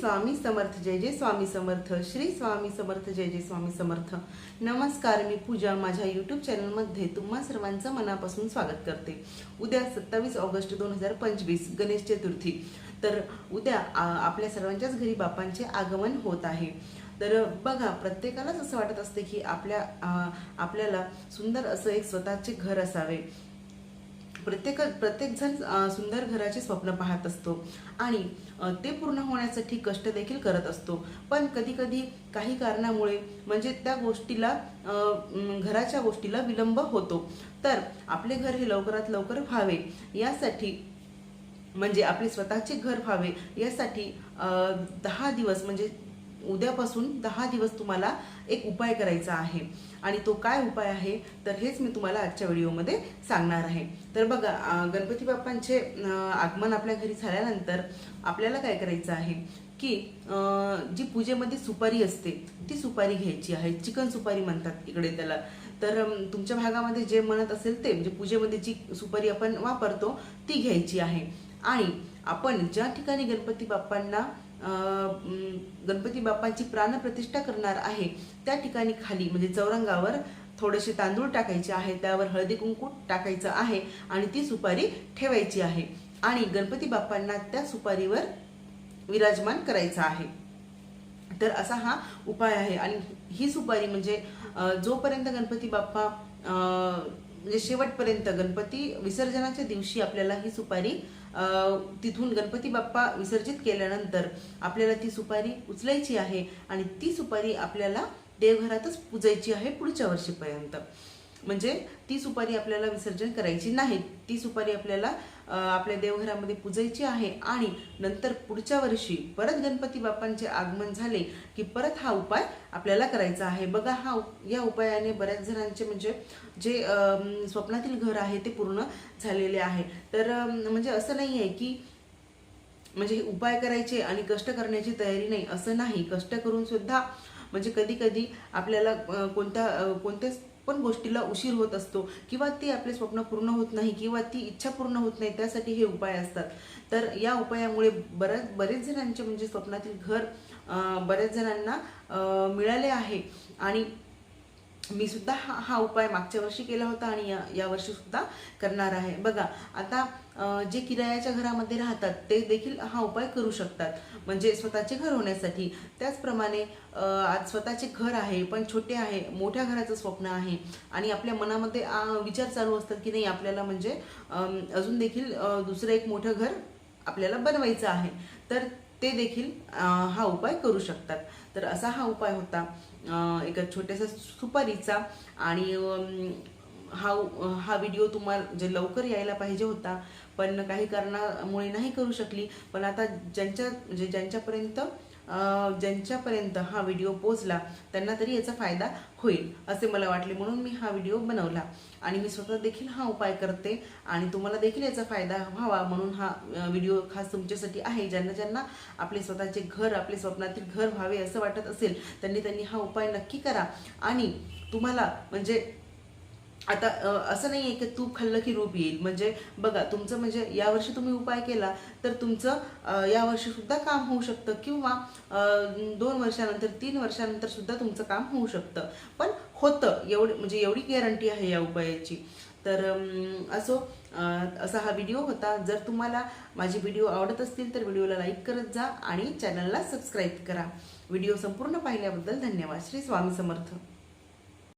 स्वामी समर्थ जय जय स्वामी समर्थ श्री स्वामी समर्थ जय जय स्वामी समर्थ. नमस्कार मी पूजा माझ्या यूट्यूब चॅनलमध्ये तुम्हा सर्वांचं मनापासून स्वागत करते. उद्या सत्तावीस ऑगस्ट दोन हजार पंचवीस गणेश चतुर्थी. तर उद्या आपल्या सर्वांच्याच घरी बापांचे आगमन होत आहे. तर बघा प्रत्येकालाच असं वाटत असते की आपल्या आपल्याला सुंदर असं एक स्वतःचे घर असावे. प्रत्येक प्रत्येकजण सुंदर घराचे स्वप्न पाहत असतो. आणि ते पूर्ण होण्यासाठी कष्ट देखील करत असतो. पण कधीकधी काही कारणामुळे म्हणजे त्या गोष्टीला घराच्या गोष्टीला विलंब होतो. तर आपले घर हे लवकरात लवकर व्हावे. यासाठी म्हणजे आपले स्वतःचे घर व्हावे. यासाठी दहा दिवस म्हणजे उद्यापासून दहा दिवस तुम्हाला एक उपाय करायचा आहे. आणि तो काय उपाय आहे? तर हेच मी तुम्हाला आजच्या व्हिडिओमध्ये सांगणार आहे. तर बघा गणपती बाप्पांचे आगमन आपल्या घरी झाल्यानंतर आपल्याला काय करायचं आहे की जी पूजेमध्ये सुपारी असते ती सुपारी घ्यायची आहे. चिकन सुपारी म्हणतात इकडे त्याला. तर तुमच्या भागामध्ये जे म्हणत असेल ते म्हणजे पूजेमध्ये जी सुपारी आपण वापरतो ती घ्यायची आहे. आणि आपण ज्या ठिकाणी गणपती बाप्पांना गणपती बाप्पांची प्राणप्रतिष्ठा करणार आहे. त्या ठिकाणी खाली म्हणजे चौरंगावर थोडेसे तांदूळ टाकायचे आहे त्यावर हळदी कुंकू टाकायचं आहे आणि ती सुपारी ठेवायची आहे. आणि गणपती बाप्पांना त्या सुपारीवर विराजमान करायचं आहे. तर असा हा उपाय आहे. आणि ही सुपारी म्हणजे जोपर्यंत गणपती बाप्पा म्हणजे शेवटपर्यंत गणपती विसर्जनाच्या दिवशी आपल्याला ही सुपारी तिथून गणपती बाप्पा विसर्जित केल्यानंतर आपल्याला ती सुपारी उचलायची आहे आणि ती सुपारी आपल्याला देवघरातच पूजायची आहे पुढच्या वर्षीपर्यंत. म्हणजे ती सुपारी आपल्याला विसर्जन करायची नाही. ती सुपारी आपल्याला आपल्या देवघरामध्ये पूजायची आहे आणि नंतर पुढच्या वर्षी परत गणपती बाप्पांचे आगमन झाले की परत हा उपाय आपल्याला करायचा आहे. बघा हा या उपायाने बऱ्याच जणांचे म्हणजे जे स्वप्नातील घर आहे ते पूर्ण झालेले आहे. तर म्हणजे असं नाही आहे की म्हणजे हे उपाय करायचे आणि कष्ट करण्याची तयारी नाही. असं नाही. कष्ट करून सुद्धा म्हणजे कधी कधी आपल्याला अ, कोणत्या कोणत्याच पण गोष्टीला उशीर होत असतो किंवा ते आपले स्वप्न पूर्ण होत नाही किंवा ती इच्छा पूर्ण होत नाही त्यासाठी हे उपाय असतात. तर या उपायामुळे बऱ्याच बरेच जणांचे म्हणजे स्वप्नातील घर बऱ्याच जणांना मिळाले आहे. आणि मी सुद्धा हा हा उपाय मागच्या वर्षी केला होता आणि या यावर्षी सुद्धा करणार आहे. बघा आता जे किरायाच्या घरामध्ये राहतात ते देखील हा उपाय करू शकतात. म्हणजे स्वतःचे घर होण्यासाठी. त्याचप्रमाणे आज स्वतःचे घर आहे पण छोटे आहे मोठ्या घराचं स्वप्न आहे आणि आपल्या मनामध्ये विचार चालू असतात की नाही आपल्याला म्हणजे अजून देखील दुसरं एक मोठं घर आपल्याला बनवायचं आहे. तर ते देखील हा उपाय करू शकतात. तर असा हा उपाय होता. एका छोट्याशा सुपारीचा आणि हा हा व्हिडिओ तुम्हाला जे लवकर यायला पाहिजे होता. पण काही कारणामुळे नाही करू शकली. पण आता ज्यांच्या म्हणजे ज्यांच्यापर्यंत ज्यांच्यापर्यंत हा व्हिडिओ पोचला त्यांना तरी याचा फायदा होईल असे मला वाटले. म्हणून मी हा व्हिडिओ बनवला. आणि मी स्वतः देखील हा उपाय करते आणि तुम्हाला देखील याचा फायदा व्हावा म्हणून हा व्हिडिओ खास तुमच्यासाठी आहे. ज्यांना ज्यांना आपले स्वतःचे घर आपले स्वप्नातील घर व्हावे असं वाटत असेल त्यांनी त्यांनी हा उपाय नक्की करा. आणि तुम्हाला म्हणजे आता असं नाही आहे की तूप खाल्लं की रूप येईल. म्हणजे बघा तुमचं म्हणजे यावर्षी तुम्ही उपाय केला तर तुमचं यावर्षीसुद्धा काम होऊ शकतं. किंवा दोन वर्षानंतर तीन वर्षानंतर सुद्धा तुमचं काम होऊ शकतं. पण होतं. एवढी म्हणजे एवढी गॅरंटी आहे या उपायाची. तर असो असा हा व्हिडिओ होता. जर तुम्हाला माझे व्हिडिओ आवडत असतील तर व्हिडिओला लाईक करत जा आणि चॅनलला सबस्क्राईब करा. व्हिडिओ संपूर्ण पाहिल्याबद्दल धन्यवाद. श्री स्वामी समर्थ.